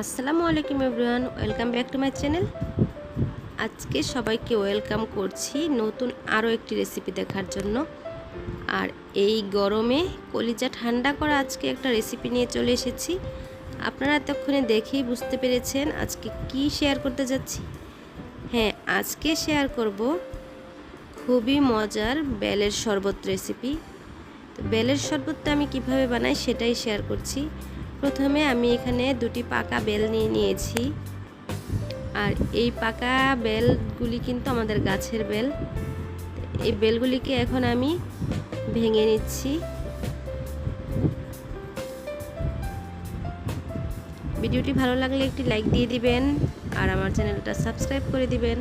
আসসালামু আলাইকুম everyone, welcome back to my channel. আজকে সবাইকে ওয়েলকাম করছি নতুন আরও একটি রেসিপি দেখার জন্য। আর এই গরমে কলিজা ঠান্ডা করা আজকে একটা রেসিপি নিয়ে চলে এসেছি। আপনারা এতক্ষণে দেখেই বুঝতে পেরেছেন আজকে কি শেয়ার করতে যাচ্ছি। হ্যাঁ আজকে শেয়ার করব খুবই মজার বেলের শরবত রেসিপি। তো বেলের শরবতটা আমি কীভাবে বানাই সেটাই শেয়ার করছি। প্রথমে আমি এখানে দুটি পাকা বেল নিয়ে নিয়েছি। আর এই পাকা বেলগুলি কিন্তু আমাদের গাছের বেল। এই বেলগুলিকে এখন আমি ভেঙে নিচ্ছি। ভিডিওটি ভালো লাগলে একটি লাইক দিয়ে দিবেন আর আমার চ্যানেলটা সাবস্ক্রাইব করে দিবেন।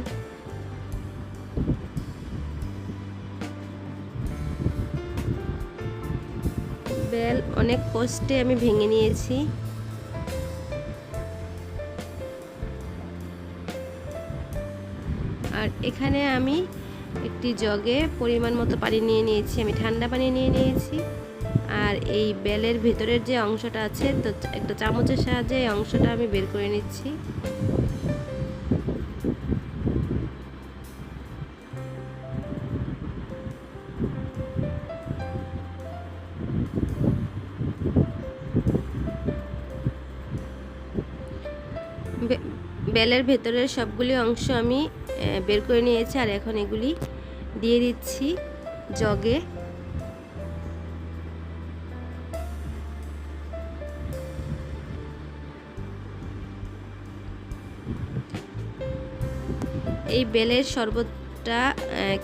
বেল অনেক কষ্টে আমি ভেঙে নিয়েছি। আর এখানে আমি একটি জগে পরিমাণ মতো পানি নিয়ে নিয়েছি, আমি ঠান্ডা পানি নিয়ে নিয়েছি। আর এই বেলের ভেতরের যে অংশটা আছে, তো একটা চামচের সাহায্যে এই অংশটা আমি বের করে নিচ্ছি। বেলের ভেতরের সবগুলি অংশ আমি বের করে নিয়েছি আর এখন এগুলি দিয়ে দিচ্ছি জগে। এই বেলের শরবতটা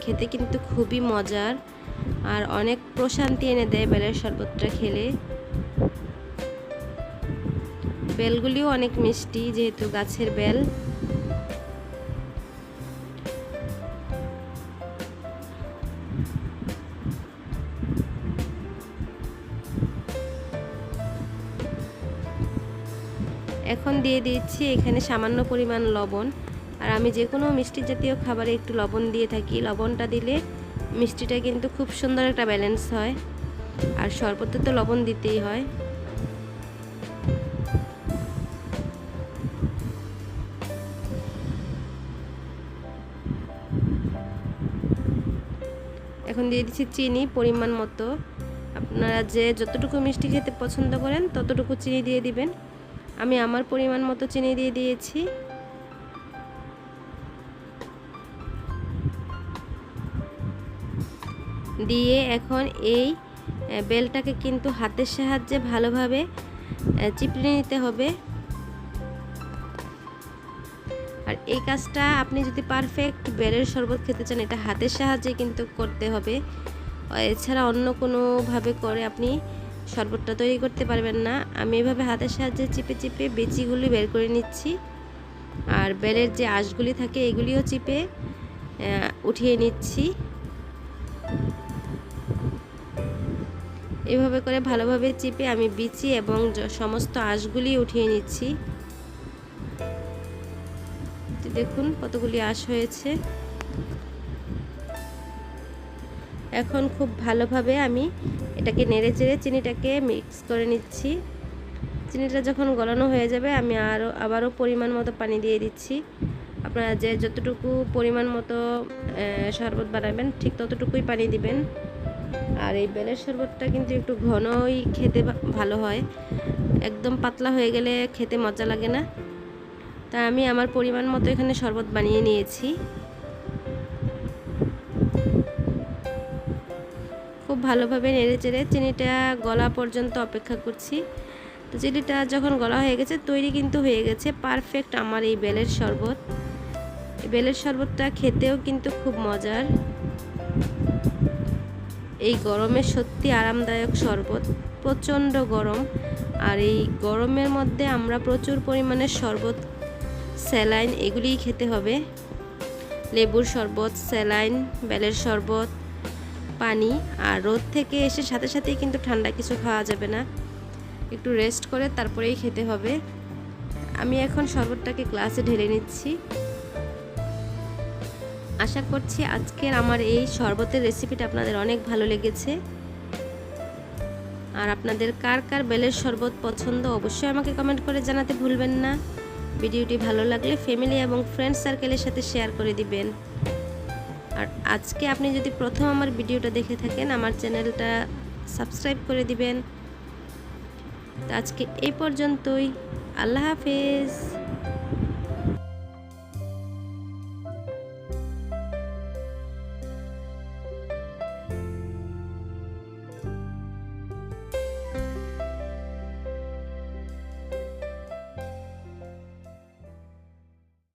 খেতে কিন্তু খুবই মজার আর অনেক প্রশান্তি এনে দেয় বেলের শরবতটা খেলে। বেলগুলিও অনেক মিষ্টি, যেহেতু গাছের বেল। এখন দিয়ে দিচ্ছি এখানে সামান্য পরিমাণ লবণ। আর আমি যে কোনো মিষ্টি জাতীয় খাবারে একটু লবণ দিয়ে থাকি। লবণটা দিলে মিষ্টিটা কিন্তু খুব সুন্দর একটা ব্যালেন্স হয়। আর শরবতে তো লবণ দিতেই হয়। এখন দিয়ে দিচ্ছি চিনি পরিমাণ মতো। আপনারা যে যতটুকু মিষ্টি খেতে পছন্দ করেন ততটুকু চিনি দিয়ে দিবেন। আমি আমার পরিমাণ মতো চিনি দিয়ে দিয়েছি। দিয়ে এখন এই বেলটাকে কিন্তু হাতের সাহায্যে ভালোভাবে চিপড়ে নিতে হবে। আর এই কাজটা আপনি যদি পারফেক্ট বেলের শরবত খেতে চান, এটা হাতের সাহায্যে কিন্তু করতে হবে। এছাড়া অন্য কোনোভাবে করে আপনি শরবতটা তৈরি করতে পারবেন না। আমি এভাবে হাতের সাহায্যে চিপে চিপে বেচিগুলি বের করে নিচ্ছি। আর বেলের যে আঁশগুলি থাকে, এগুলিও চিপে উঠিয়ে নিচ্ছি। এভাবে করে ভালোভাবে চিপে আমি বিচি এবং সমস্ত আঁশগুলি উঠিয়ে নিচ্ছি। দেখুন কতগুলি আঁশ হয়েছে। এখন খুব ভালোভাবে আমি এটাকে নেড়ে চেড়ে চিনিটাকে মিক্স করে নিচ্ছি। চিনিটা যখন গলানো হয়ে যাবে, আমি আরও আবারও পরিমাণ মতো পানি দিয়ে দিচ্ছি। আপনারা যে যতটুকু পরিমাণ মতো শরবত বানাবেন, ঠিক ততটুকুই পানি দিবেন। আর এই বেলের শরবতটা কিন্তু একটু ঘনই খেতে ভালো হয়। একদম পাতলা হয়ে গেলে খেতে মজা লাগে না। তা আমি আমার পরিমাণ মতো এখানে শরবত বানিয়ে নিয়েছি। খুব ভালোভাবে নেড়ে চেড়ে চিনিটা গলা পর্যন্ত অপেক্ষা করছি। তো চিনিটা যখন গলা হয়ে গেছে, তৈরি কিন্তু হয়ে গেছে পারফেক্ট আমার এই বেলের শরবত। এই বেলের শরবতটা খেতেও কিন্তু খুব মজার। এই গরমে সত্যি আরামদায়ক শরবত, প্রচণ্ড গরম। আর এই গরমের মধ্যে আমরা প্রচুর পরিমাণে শরবত স্যালাইন এগুলিই খেতে হবে। লেবুর শরবত, স্যালাইন, বেলের শরবত, পানি আর রোদ থেকে এসে সাথে সাথেই কিন্তু ঠান্ডা কিছু খাওয়া যাবে না। একটু রেস্ট করে তারপরেই খেতে হবে। আমি এখন শরবতটাকে গ্লাসে ঢেলে নিচ্ছি। আশা করছি আজকের আমার এই শরবতের রেসিপিটা আপনাদের অনেক ভালো লেগেছে। আর আপনাদের কার কার বেলের শরবত পছন্দ অবশ্যই আমাকে কমেন্ট করে জানাতে ভুলবেন না। ভিডিওটি ভালো লাগলে ফ্যামিলি এবং ফ্রেন্ড সার্কেলের সাথে শেয়ার করে দিবেন। আর আজকে আপনি যদি প্রথম আমার ভিডিওটা দেখে থাকেন, আমার চ্যানেলটা সাবস্ক্রাইব করে দিবেন। তো আজকে এই পর্যন্তই। আল্লাহ হাফেজ।